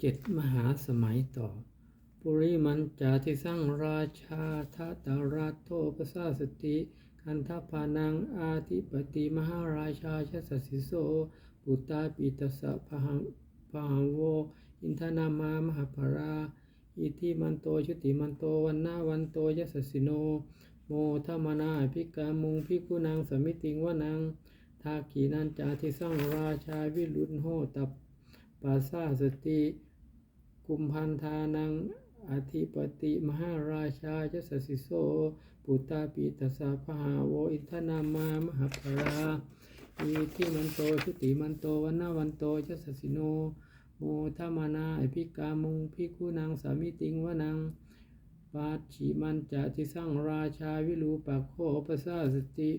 เจ็ดมหาสมัยต่อ ปุริมันจาทิสังราชาทัตาราโทปสาสติคันทพานังอาธิปติมหาราชาชสสิโสปุตตาปิตสะพหังพหังโว อินทนามามหาภรา อิทิมันโตชุติมันโตวันนาวันโตยสสิโน โมทมนาภิกามุงภิกุนางสมิติงวนังทากีนันจาทิสังราชาวิรุณโหตัปปัสสาสติ กุมพันธานังอธิปติมหาราชาจสสิโสปุตตาปิตสาพหาโวอินทนามามหาภราอิทิมันโตชุติมันโตวันนาวันโตจสสิโนโมทมานาอภิกามุงภิกุนางสามิติงวนังปาชิมันจะทิสังราชาวิรูปักโคปสาสติ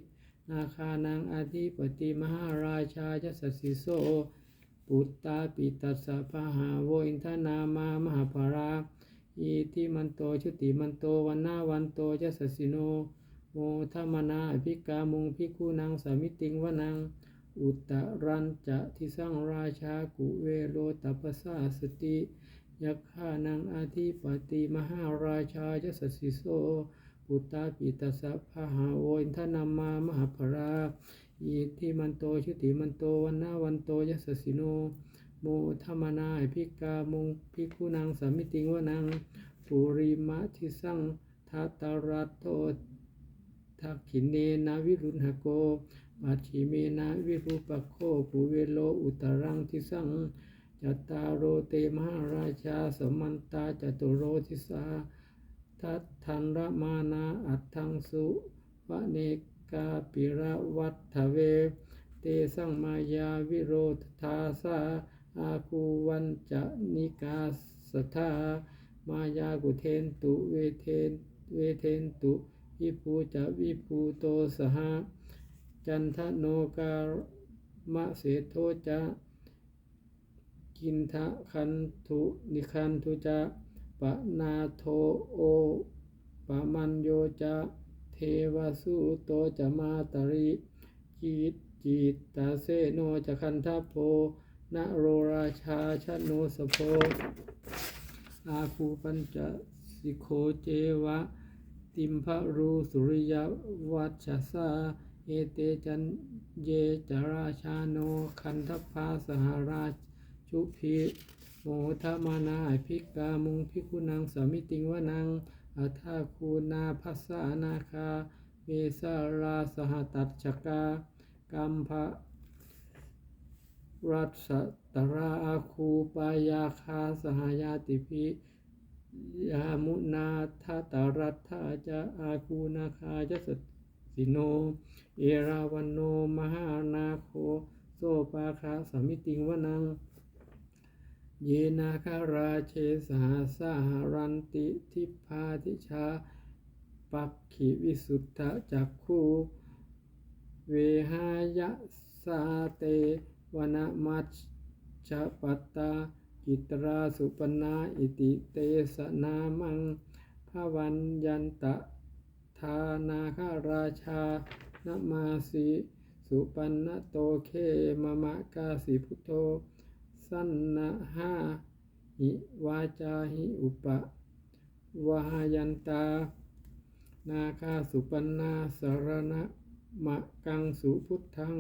นาคานังอธิปติมหาราชาจสสิโส ปุตตาปิตัสสะพหาโวอินทนามามหาภาราอิทิมันโตชุติมันโตวันนาวันโตจสสิโนโมทมนาอภิกามุงภิกขุนางสามิติงวนัง อุตตรันจะทิสังราชากุเวโรตัปสาสติยักขานังอาทิปติมหาราชาจสสิโสปุตตาปิตัสสะพหาโวอินทนามามหาภรา อิทิมันโตชุติมันโตวันนาวันโตยสสสิโนโมธรรมนาภิกามุงภิกขุนางสามิติงวนังปุริมะทิสังทัตตารัตโตทักขินเนนาวิรุณหโกปัจฉิเมนาวิรูปโคปุเวโลอุตรังทิสังจัตตารโรเตมหาราชาสมันตาจตุโรทิสาทัตทันระมานาอัตถังสุวเนก กาปิระวัตถเว เตสังมายาวิโรธทาสาอาคูวันจะนิกาสทามายากุเทนตุเวเทนเวเทนตุวิภูจะวิภูโตสหะจันทโนกามะเสโทจะกินทะคันทุนิคันทุจะปะนาโทโอปะมันโยจะ เทวสุโตจะมาตริจิตจิตตาเซโนจะคันทัพโพนะโรราชาชโนสโพอาคูปัญจสิโคเจวะ ติมพะรูสุริยวัชสาเอเตจันเยจราชาโนคันทพาสหราชชุพีโมทมานาภิกามุงภิกขุนางสามิติงวนัง อัฏฐาคูนาภัสสานาคาเวสาราสหตัดชกากัมภะรัสตราอาคูปายาคาสหายาติภิยามุนาทัตารัตถาจะอาคูนาคาจะสสิโน เอราวันโน มหานาโคโซปาคาสมิติงวนัง เยนาคาราเชสหาสหรันติทิพาทิชา ปักขิวิสุทธะจักคูเวหายะสาเตวนามัชชะปัตตากิตราสุปนาอิติเตสนามังภวันยันตะทานาคาราชานมาสีสุปันนโตเคมะมะกาสิพุทโธ สันนะหาหิวาจาหิอุปะวายันตา นาคาสุปันนาสารณะมะกังสุพุทธัง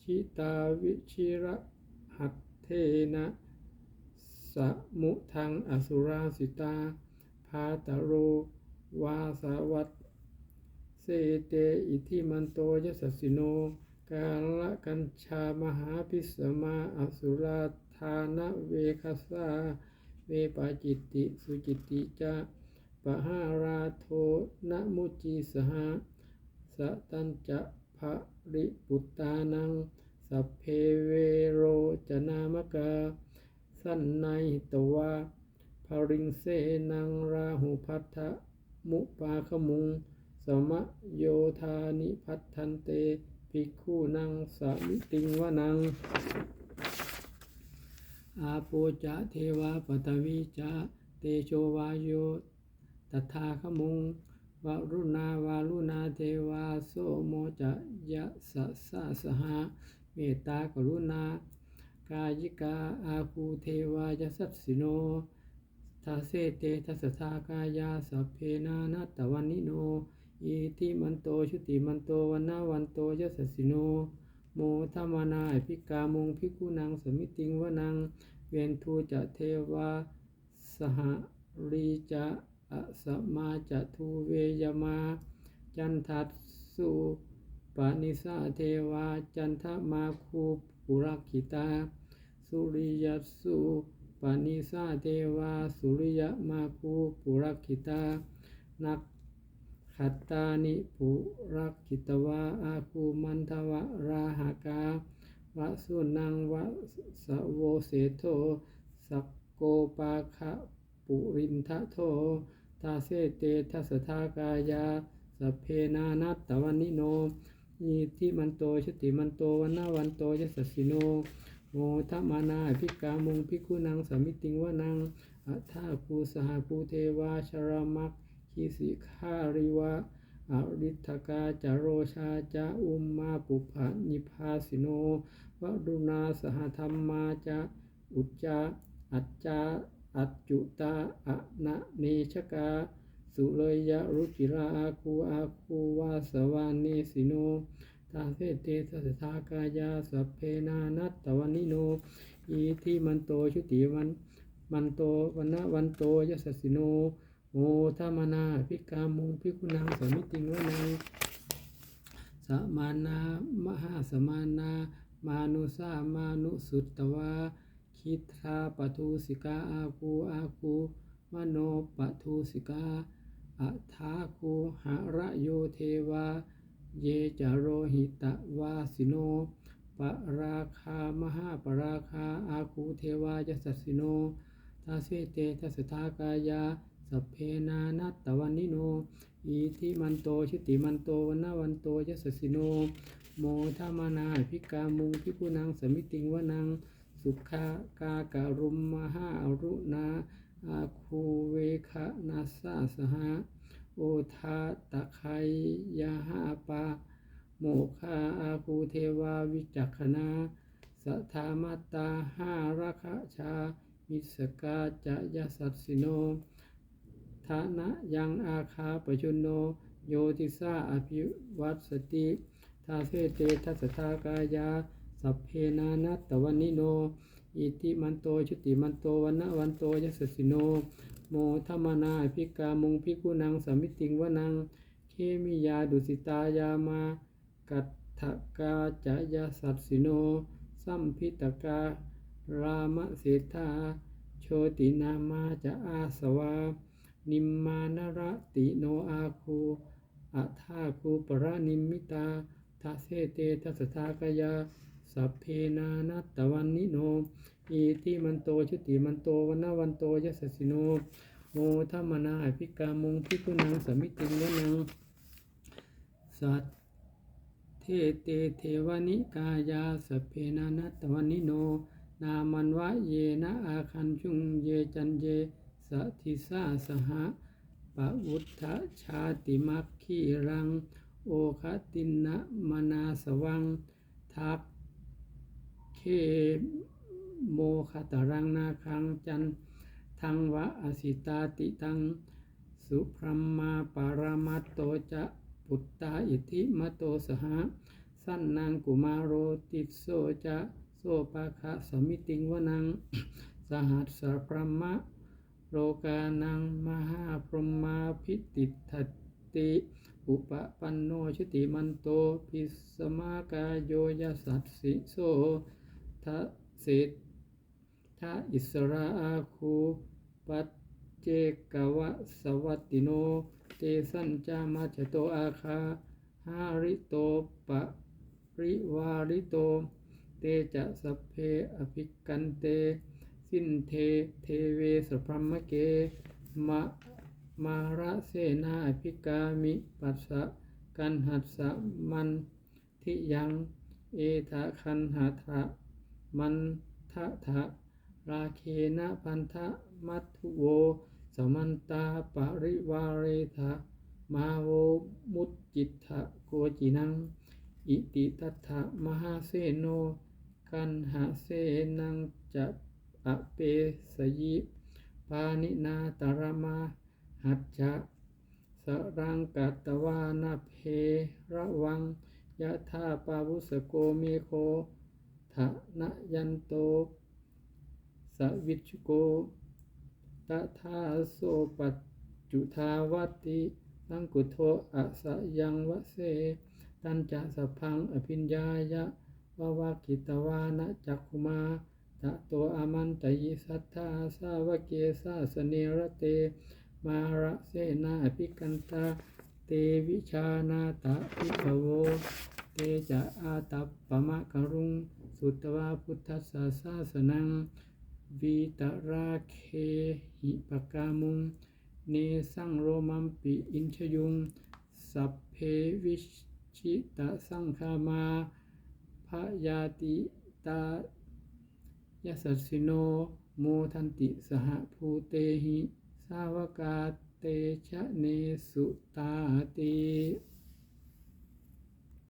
ชิตาวิชิระหัตเทนะสมุทังอสุราสิตา พาตโร วาสาวัตเสเตอิทิมันโตยสสสิโน กาละกัญชามหาพิสมาอสุรา ธานเวคัสาเวปาจิตติ สุจิตติจะปะหาราโทนะมุจีสหะสตัญจะภริปุตตานัง สัพเพเวโรจนามกา สันในตวาภริงเสนังราหุพัทธมุปาขมุง สมะโยธานิพัทธันเตภิกขุนังสามิติงวนัง อาโปจะเทวาปตวีจะเตโชวาโยตถาคมุงวรุณาวารุณาเทวาโสโมจะยะสะสะสหะเมตตากรุณากายิกาอาคูเทวายสัสสิโนทาเสเตทัสทากายาสัพเพนานัตตวันนิโนอิติมันโตชุติมันโตวันนาวันโตยสสสิโน โมทามนาภิกามุงภิกุนังสมิติงวนัง เวนทูจะเทวาสหรีจะอสมาจะทูเวยมา จันทัสสุปานิสาเทวา จันทมาคูปุรักิตา สุริยสุปานิสาเทวา สุริยมาคูปุรักิตา นัก ขัตตานิปุรักขิตวาอาคูมันทวะราหากาวะสุนังวะสะโวเสโทสักโกปาคะปุรินทะโททาเสเตทัสทากายาสเพนานัตตวันนิโนอิทิมันโตชติมันโตวันนาวันโตยสสสิโนโมทัมานาภิกามุงภิกุนังสมิติงวนังอัฏฐาภูสหภูเทวาชรามัก ขีสิคาริวะอริทกาจโรชาจาอุมมาปุพะนิพาสิโนวรุณาสหธรรมาจะอุจจาอัจจาอัจจุตาอะนะเนชกา สุเลยยะรุจิราอาคูอาคูวาสวานิสิโนทาเสเตสัสทากายาสัพเพนานัตตวันิโนอีทิมันโตชุติวันมันโตวันนะวันโตยสสิโน โมทามนาภิกามุงภิกุนังสมิติงวนังสมานามหาสมานามานุสามานุสุตตวาคิทราปทุสิกาอาคูอาคูมโนปทุสิกาอัฏฐาคูหะระโยเทวา เยจาโรหิตะวาสิโนปราคามหาปราคาอาคูเทวายสัสสิโน ทาเสเตทัสทากายา สเพนานัตตวันนิโน อิทิมันโตชิติมันโตวันนาวันโตยสสสิโน โมทามานาภิกามุงภิกุนังสมิติงวนัง สุขากาการุมมหาอรุณาอาคูเวคะนาสาสหะโอทาตะไคยาหาปาโมคาอาคูเทวาวิจักขณาสัทามาตาหาราคชามิสกาจะยสัสสิโน ฐานะยังอาคาปชุนโน โยติสาอภิวัตสติทาเสเตทัสทากายา สัพเพนานัตตวันนิโน อิติมันโตชุติมันโตวันนวันโตยสสสิโน โมทัมมนาภิกามุงภิกุนังสมมิติงวนัง เคมิยาดุสิตายามา กัตถกาจะยาสัตสิโน สัมพิตการามเสธาโชตินามาจะอาสวา นิมมานระติโนอาคูอัฏฐาคูปรานิมมิตาทาเสเตทัสทากายา สัพเพนานัตตวันนิโนอิติมันโตชุติมันโตวันนาวันโตยสสสิโน โมทัมมนาอภิกามงภิกุนังสมิติงวนังสัตเทเตเทวนิกายาสพเพนานัตตวันนิโน นามันวะเยนะอาคันชุงเยจันเย สะทิสาสหะปะวุฒชาติมักขีรัง โอคตินะมนาสวัง ทักเคโมคตรังนาคังจันทังวะอสิตาติตัง สุพรมมาปารมัตโตจะปุตตาอิทิมโตสหะสั้นนางกุมารโรติโสจะโสปะคะสมิติงวนัง สหัสสะพรมะ โลกานังมหาพรหมาพิติทัตติอุปปันโนชิติมันโตพิสมากาโยยสัสสิโสทะเศษทะอิสราอาคูปัจเจกวะสวัตติโน เตสัญจามาจโตอาคาหาริโตปะริวาริโต เตจะสเพอภิกันเต สินเท เทเวสพรมเก มะมาระเสนาอภิกามิปัสสะกันหัสสะมันทิยัง เอทะคันหัทะมันทะทะราเคนะพันธะมัทุโว สมันตาปริวาเรทะมาโวมุตจิตถะโกจินัง อิติตัตถะมหาเสโน กันหาเสนังจะ อเปสยิปานินาตรมาหัจจะสรังกัตวานาเพระวังยะธาปาวุสโกเมโคทะนะยันโตสวิชโกตถาโสปัจจุทาวัตติสังกุโทอะสะยังวะเส ตันจะสพังอภิญญายะวาวากิตวานะจักขุมา ตะโตอามันตยิสัทธาสาวเกสาสเนระเต มาระเสนาอภิกันตาเตวิชานาตะพิภโว เตจะอาตัปปะมะกรุง สุตวาพุทธสสาสาสนังวีตราเคหิปกามุง เนสังโรมัมปิอินชยุง สัพเพวิชิตะสังคามาพยาติตา ยสัสสิโนโมทันติสหภูเตหิ สาวกาเตชะเนสุตาติ